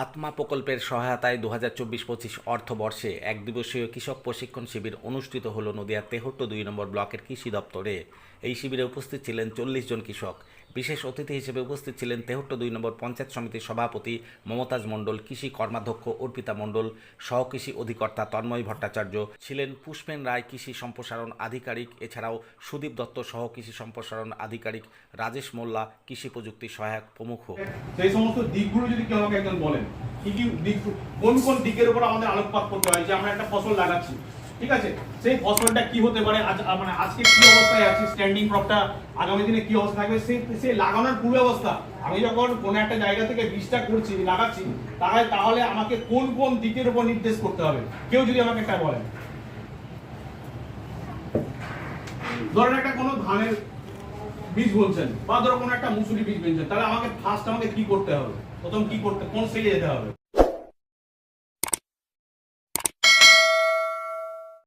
আত্মা প্রকল্পের সহায়তায় দু হাজার চব্বিশ পঁচিশ অর্থবর্ষে এক দিবসীয় কৃষক প্রশিক্ষণ শিবির অনুষ্ঠিত হল নদিয়ার তেহট্ট দুই নম্বর ব্লকের কৃষি দপ্তরে। এই শিবিরে উপস্থিত ছিলেন চল্লিশ জন কৃষক। বিশেষ অতিথি হিসেবে উপস্থিত ছিলেন তেহট্ট দুই নম্বর পঞ্চায়েত সমিতির সভাপতি মমতাজ মণ্ডল, কৃষি কর্মাধ্যক্ষ অর্পিতা মণ্ডল, সহকৃষি অধিকর্তা তন্ময় ভট্টাচার্য ছিলেন পুষ্পেন রায়, কৃষি সম্প্রসারণ আধিকারিক, এছাড়াও সুদীপ দত্ত সহ কৃষি সম্প্রসারণ আধিকারিক রাজেশ মোল্লা, কৃষি প্রযুক্তি সহায়ক প্রমুখ। সেই সমস্ত দিকগুলো যদি কেউ একজন বলেন, কি কি দিক, কোন কোন দিকের উপর আমাদের আলোকপাত করতে হয়? যে আমরা একটা ফসল লাগাচ্ছি ঠিক আছে? সেই ফসলটা কি হতে পারে? মানে আজকে কি অবস্থায় আছে? স্ট্যান্ডিং ক্রপটা আগামী দিনে কি অবস্থা থাকবে? সেই সেই লাগানোর পূর্ব আমি যখন কোনো একটা জায়গা থেকে বীজটা করছি, লাগাচ্ছি, তাহলে তাহলে আমাকে কোন কোন দিকের উপর নির্দেশ করতে হবে? কেউ যদি আমাকে একটা বলেন। ধরেন একটা কোনো ধানের বীজ বলছেন, বা ধরো কোনো একটা মুসুরি বীজ বলছেন, তাহলে আমাকে ফার্স্ট আমাকে কি করতে হবে? প্রথম কি করতে, কোন স্টেজে যেতে হবে?